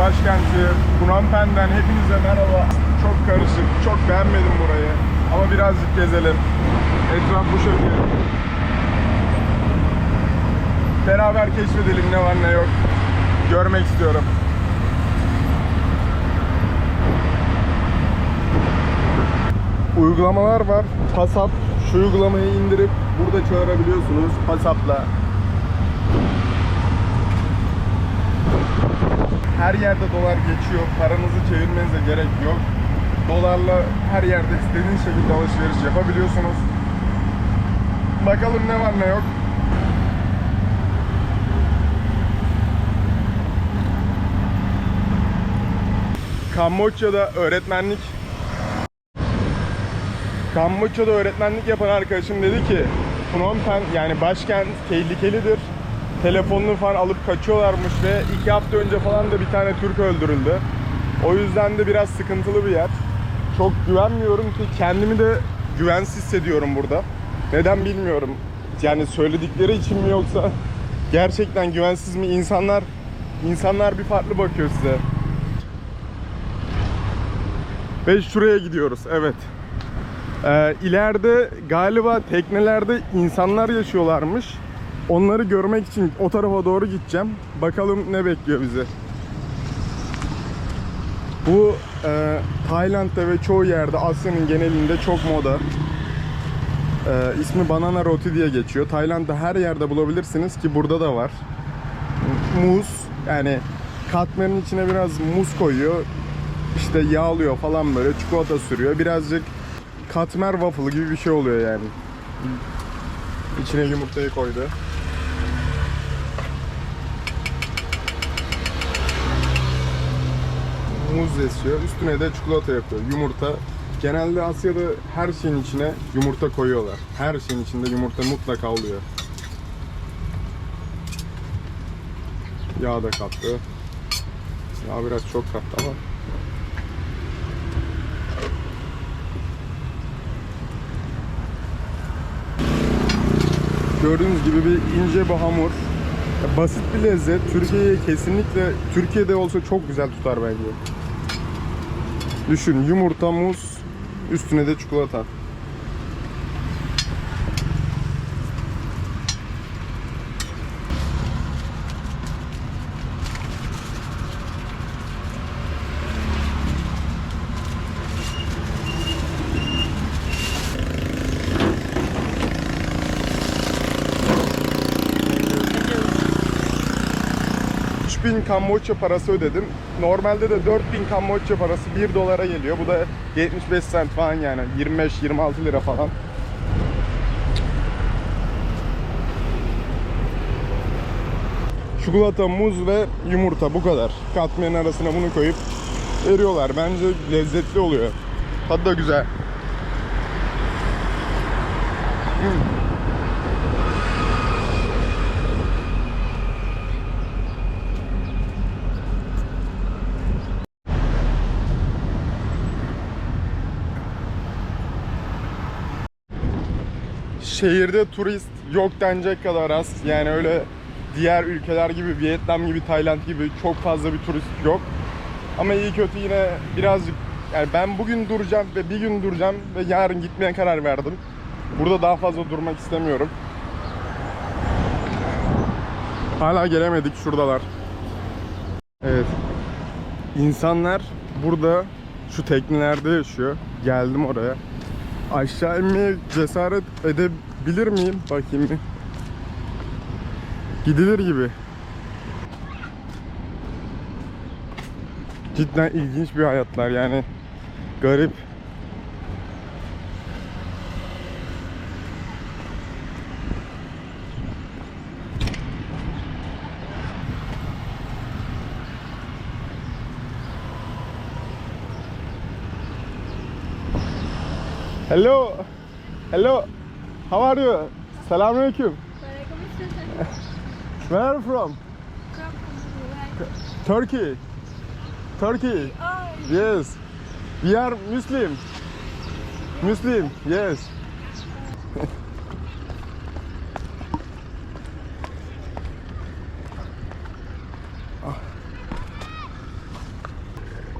başkenti Phnom Penh'den hepinize merhaba. Çok karışık, çok beğenmedim burayı. Ama birazcık gezelim. Etraf bu şekilde. Beraber keşfedelim ne var ne yok. Görmek istiyorum. Uygulamalar var. Pasap. Şu uygulamayı indirip burada çağırabiliyorsunuz. Pasap'la. Her yerde dolar geçiyor. Paranızı çevirmenize gerek yok. Dolarla her yerde istediğiniz şekilde alışveriş yapabiliyorsunuz. Bakalım ne var ne yok. Kamboçya'da öğretmenlik Kamboçya'da öğretmenlik yapan arkadaşım dedi ki Phnom Penh yani başkent tehlikelidir. Telefonunu falan alıp kaçıyorlarmış ve iki hafta önce falan da bir tane Türk öldürüldü. O yüzden de biraz sıkıntılı bir yer. Çok güvenmiyorum ki kendimi de güvensiz hissediyorum burada. Neden bilmiyorum. Yani söyledikleri için mi yoksa gerçekten güvensiz mi insanlar insanlar bir farklı bakıyor size. Ve şuraya gidiyoruz. Evet. Ee, ileride galiba teknelerde insanlar yaşıyorlarmış. Onları görmek için o tarafa doğru gideceğim. Bakalım ne bekliyor bizi. Bu e, Tayland'da ve çoğu yerde Asya'nın genelinde çok moda. E, ismi Banana Roti diye geçiyor. Tayland'da her yerde bulabilirsiniz ki burada da var. Muz yani katmerin içine biraz muz koyuyor. İşte yağlıyor falan böyle çikolata sürüyor. Birazcık katmer waffle gibi bir şey oluyor yani. İçine yumurtayı koydu. Muz esiyor. Üstüne de çikolata yapıyor. Yumurta. Genelde Asya'da her şeyin içine yumurta koyuyorlar. Her şeyin içinde yumurta mutlaka oluyor. Yağ da kattı. Yağ biraz çok kattı ama Gördüğünüz gibi bir ince bir hamur. Basit bir lezzet. Türkiye'ye kesinlikle Türkiye'de olsa çok güzel tutar bence. Düşün yumurta, muz, üstüne de çikolata. bin Kamboçya parası ödedim. Normalde de 4000 Kamboçya parası 1 dolara geliyor. Bu da 75 cent falan yani 25-26 lira falan. Çikolata, muz ve yumurta bu kadar. Katmerin arasına bunu koyup veriyorlar. Bence lezzetli oluyor. Tadı da güzel. Hmm. Şehirde turist yok denecek kadar az. Yani öyle diğer ülkeler gibi, Vietnam gibi, Tayland gibi çok fazla bir turist yok. Ama iyi kötü yine birazcık yani ben bugün duracağım ve bir gün duracağım ve yarın gitmeye karar verdim. Burada daha fazla durmak istemiyorum. Hala gelemedik şuradalar. Evet. İnsanlar burada şu teknelerde yaşıyor. Geldim oraya. Aşağı inmeye cesaret edebilir miyim? Bakayım bir. Gidilir gibi. Cidden ilginç bir hayatlar yani. Garip. Hello. Hello. How are you? Selamünaleyküm. Where are you from? Turkey. Turkey. Yes. We are Muslim. Muslim. Yes.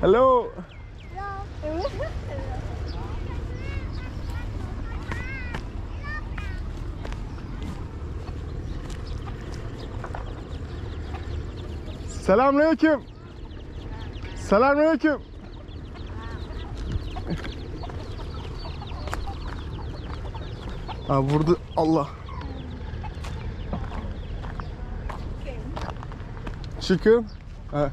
Hello. Selamünaleyküm. Selamünaleyküm. Aa burada Allah. Chicken. Ha.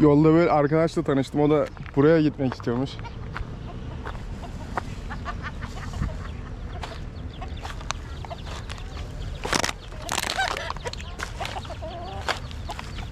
Yolda böyle arkadaşla tanıştım. O da buraya gitmek istiyormuş.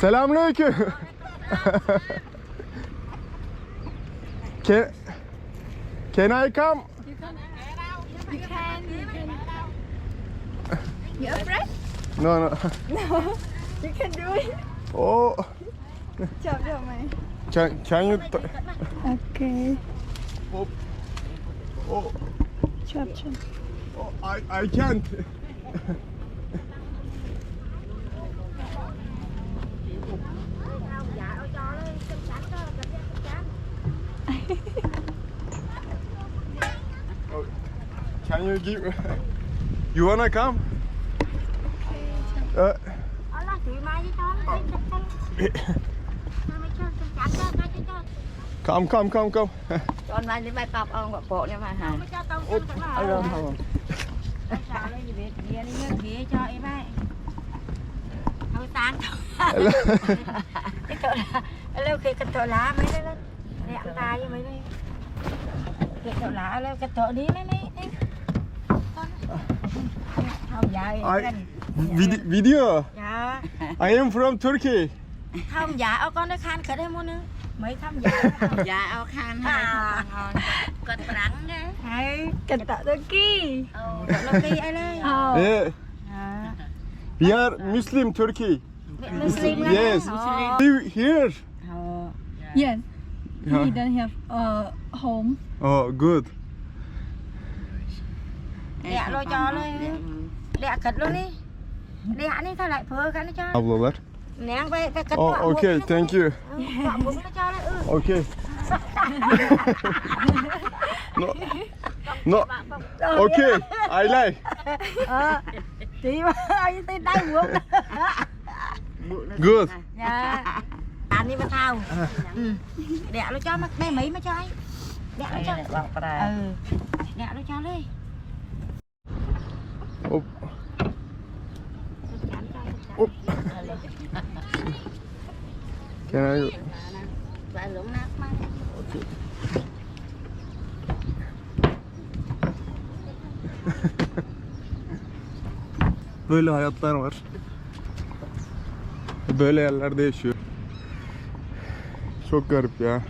Selamünaleyküm. can, can I come? You can, you can. You afraid? No, no. No. You can do it. Oh, Chop được mày. can, can you? Okay. oh, oh, Chop chop. oh, I, I can't. you give? You wanna come? Uh, come, come, come, come. con mai đi bay cọp ông gọi bộ nha mà hả alo không cho em ấy thôi tan Hello. cái tội là lâu khi cái tội lá mấy đấy lên đẹp ta với mấy đây cái tội lá lâu cái tội đi mấy mấy đi con không dài I, vid- video. dạ I am from Turkey. không dạ ô con nó khan khởi đây mua nữa mấy thăm dạ dạ ô khan hai ngon còn rắn đấy Hay. Cần tạo đôi kỳ. ồ lâu khi ấy đấy Ờ. Yeah. à We are Muslim Turkey. Muslim đó Yes. Ồ. Live here. Ồ. Yes. Yeah. He don't have a home. Oh, good. Lo cho luôn Đẻ cật luôn đi Đẻ đi thôi lại phơ cái nó cho Ablalar. Nén về phải cật Oh, okay, thank you. Ừ, ừ Okay. no. No. Okay, I like. Ờ Tí mà anh tên tay bụng Good. Dạ Ăn đi mà thao Ừ Đẻ nó cho mấy mấy mà cho anh Đẻ nó cho Ừ Đẻ nó cho đi Hop. Can I? Böyle hayatlar var. Böyle yerlerde yaşıyor. Çok garip ya.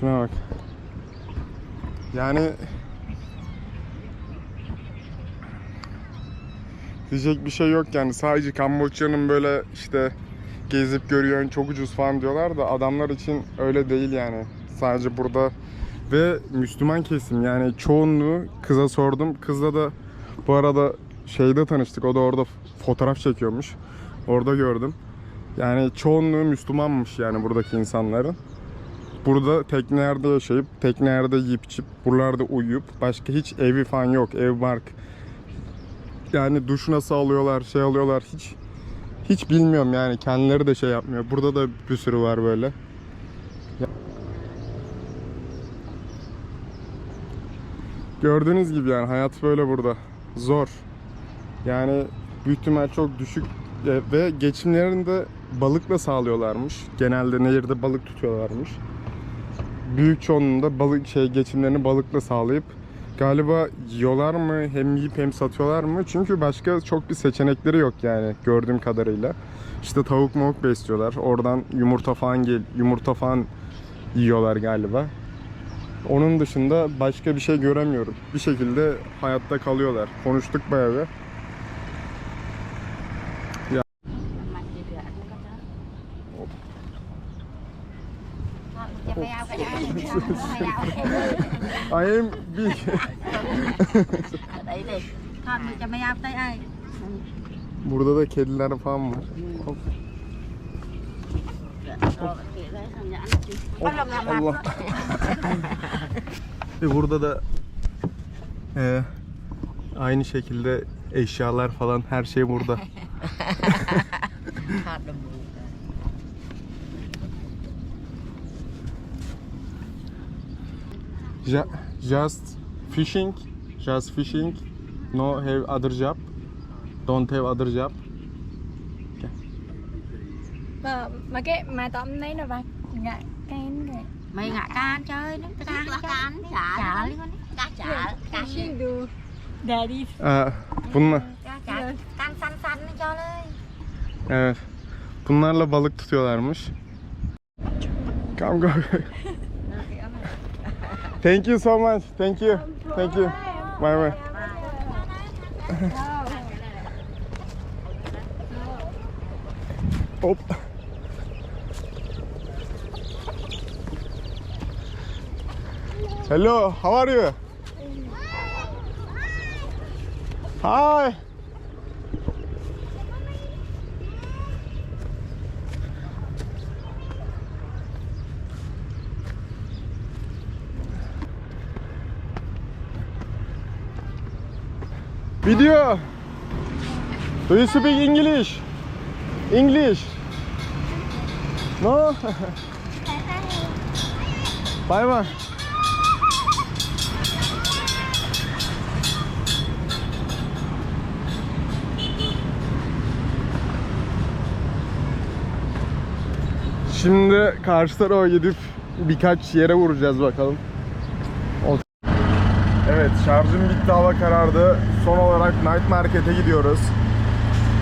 Şuna bak. Yani diyecek bir şey yok yani sadece Kamboçya'nın böyle işte gezip görüyorsun çok ucuz falan diyorlar da adamlar için öyle değil yani. Sadece burada ve Müslüman kesim yani çoğunluğu kıza sordum. Kızla da bu arada şeyde tanıştık. O da orada fotoğraf çekiyormuş. Orada gördüm. Yani çoğunluğu Müslümanmış yani buradaki insanların. Burada teknelerde yaşayıp, teknelerde yiyip içip, buralarda uyuyup başka hiç evi falan yok. Ev bark. Yani duş nasıl alıyorlar, şey alıyorlar hiç hiç bilmiyorum yani kendileri de şey yapmıyor. Burada da bir sürü var böyle. Gördüğünüz gibi yani hayat böyle burada. Zor. Yani büyük ihtimal çok düşük ve geçimlerini de balıkla sağlıyorlarmış. Genelde nehirde balık tutuyorlarmış. Büyük çoğunluğunda balık şey geçimlerini balıkla sağlayıp Galiba yiyorlar mı hem yiyip hem satıyorlar mı? Çünkü başka çok bir seçenekleri yok yani gördüğüm kadarıyla. İşte tavuk mavuk besliyorlar. Oradan yumurta falan gel yumurta falan yiyorlar galiba. Onun dışında başka bir şey göremiyorum. Bir şekilde hayatta kalıyorlar. Konuştuk bayağı bir. I am big. đấy đi thôi mày cho mày ao tới ai Burada da kediler falan var. Hop. mặt Allah. Ve burada da e, aynı şekilde eşyalar falan her şey burada. Just fishing, just fishing. No have other job. Don't have other job. Mà, mà cái mà tóm đấy là bà ngại can kìa mày ngã can chơi nó can can chả liên quan cá chả cá Fishing do daddy Aa, bunlar, cá chả can xanh xanh nó cho lên evet. Bunlarla balık tutuyorlarmış. Go. Thank you so much. Thank you. Thank you. Bye bye. Hop. Hello, how are you? Hi. Video. Do you speak English? English? No? bye bye. Şimdi karşı tarafa gidip birkaç yere vuracağız bakalım. Evet şarjım bitti hava karardı. Son olarak Night Market'e gidiyoruz.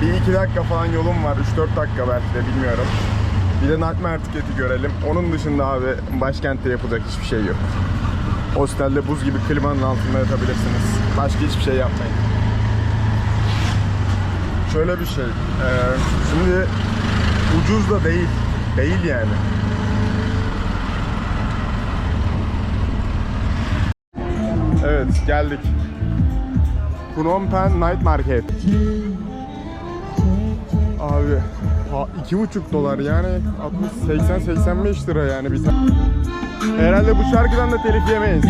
Bir iki dakika falan yolum var. 3-4 dakika belki de bilmiyorum. Bir de Night Market'i görelim. Onun dışında abi başkentte yapacak hiçbir şey yok. Hostelde buz gibi klimanın altında yatabilirsiniz. Başka hiçbir şey yapmayın. Şöyle bir şey. eee, şimdi ucuz da değil. Değil yani. Geldik. Phnom Penh Night Market. Abi iki buçuk dolar yani 60 80 85 lira yani bir. Herhalde bu şarkıdan da telif yemeyiz.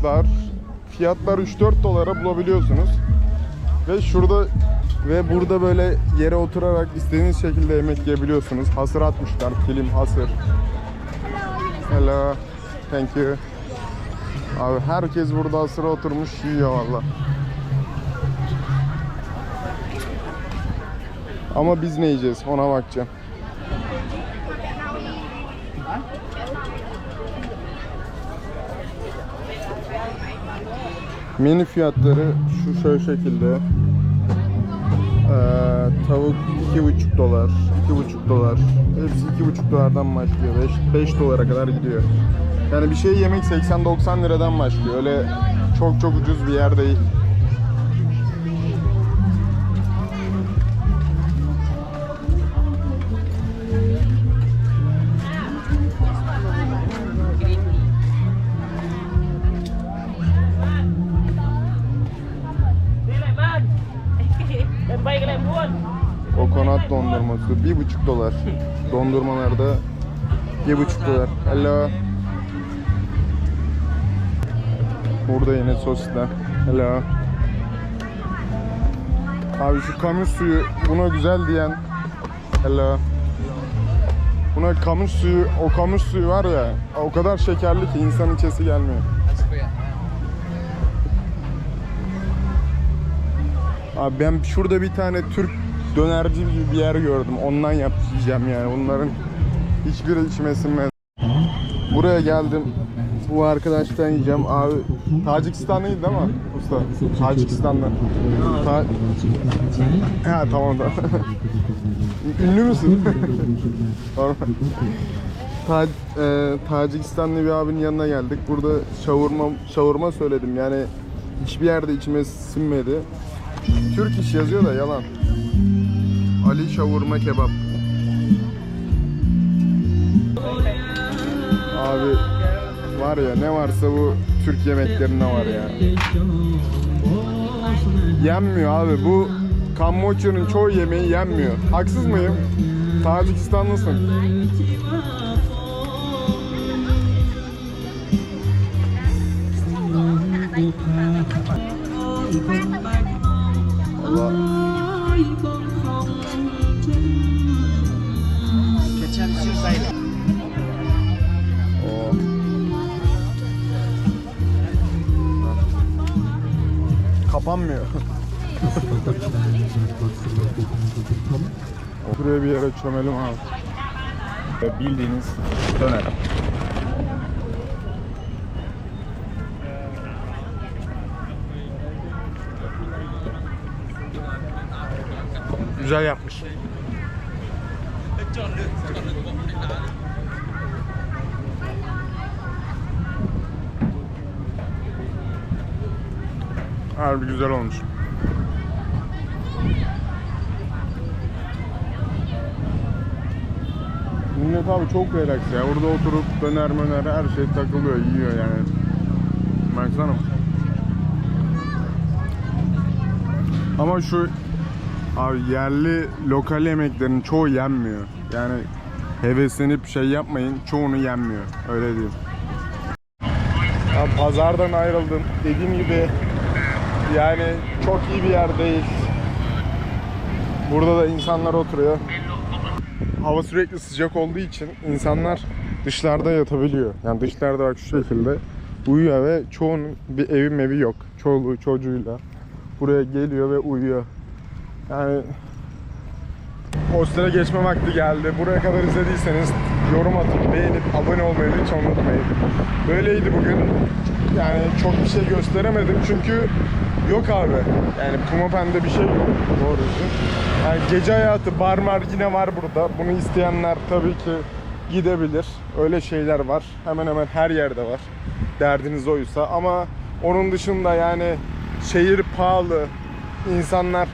Fiyatlar fiyatlar 3-4 dolara bulabiliyorsunuz. Ve şurada ve burada böyle yere oturarak istediğiniz şekilde yemek yiyebiliyorsunuz. Hasır atmışlar. Kilim hasır. Hello. Thank you. Abi herkes burada hasıra oturmuş yiyor valla. Ama biz ne yiyeceğiz ona bakacağım. Menü fiyatları şu şöyle şekilde. Ee, tavuk 2,5 dolar, 2,5 dolar. Hepsi 2,5 dolardan başlıyor. 5, 5 dolara kadar gidiyor. Yani bir şey yemek 80-90 liradan başlıyor. Öyle çok çok ucuz bir yer değil. Kokonat dondurması 1,5 dolar. Dondurmalarda 1,5 dolar. Hello. Burada yine sosisler. Hello. Abi şu kamu suyu buna güzel diyen. Hello. Buna kamış suyu, o kamış suyu var ya, o kadar şekerli ki insan içesi gelmiyor. Abi ben şurada bir tane Türk dönerci gibi bir yer gördüm. Ondan yapacağım yani. Bunların hiçbiri içime sinmez. Buraya geldim. Bu arkadaştan yiyeceğim. Abi Tacikistanlıydı değil mi usta? Tacikistan'da. Ta ha tamam da. Ünlü müsün? Ta e, Tacikistanlı bir abinin yanına geldik. Burada şavurma şavurma söyledim. Yani hiçbir yerde içime sinmedi. Türk iş yazıyor da yalan. Ali şavurma kebap. Abi var ya ne varsa bu Türk yemeklerinde var ya. Yenmiyor abi bu Kamboçya'nın çoğu yemeği yenmiyor. Haksız mıyım? Tacikistanlısın. Kapanmıyor. Buraya bir yere çömelim abi. Bildiğiniz döner. Güzel yapmış. Harbi güzel olmuş. Millet abi çok relax ya. Burada oturup döner möner her şey takılıyor, yiyor yani. Baksana. Ama şu abi yerli lokal yemeklerin çoğu yenmiyor. Yani heveslenip şey yapmayın, çoğunu yenmiyor. Öyle diyeyim. Ya pazardan ayrıldım. Dediğim gibi yani çok iyi bir yer değil. Burada da insanlar oturuyor. Hava sürekli sıcak olduğu için insanlar dışarıda yatabiliyor. Yani dışarıda bak şu şekilde uyuyor ve çoğunun bir evi mevi yok. Çoluğu çocuğuyla buraya geliyor ve uyuyor. Yani hostele geçme vakti geldi. Buraya kadar izlediyseniz yorum atıp beğenip abone olmayı lütfen unutmayın. Böyleydi bugün. Yani çok bir şey gösteremedim çünkü yok abi. Yani Pumapen'de bir şey yok doğrusu. Yani gece hayatı bar mar yine var burada. Bunu isteyenler tabii ki gidebilir. Öyle şeyler var. Hemen hemen her yerde var. Derdiniz oysa ama onun dışında yani şehir pahalı. insanlar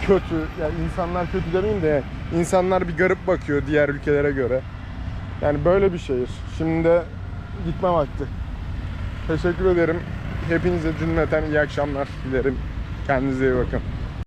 kötü. Yani insanlar kötü demeyeyim de insanlar bir garip bakıyor diğer ülkelere göre. Yani böyle bir şehir. Şimdi de gitme vakti. Teşekkür ederim. Hepinize cümleten iyi akşamlar dilerim. Kendinize iyi bakın.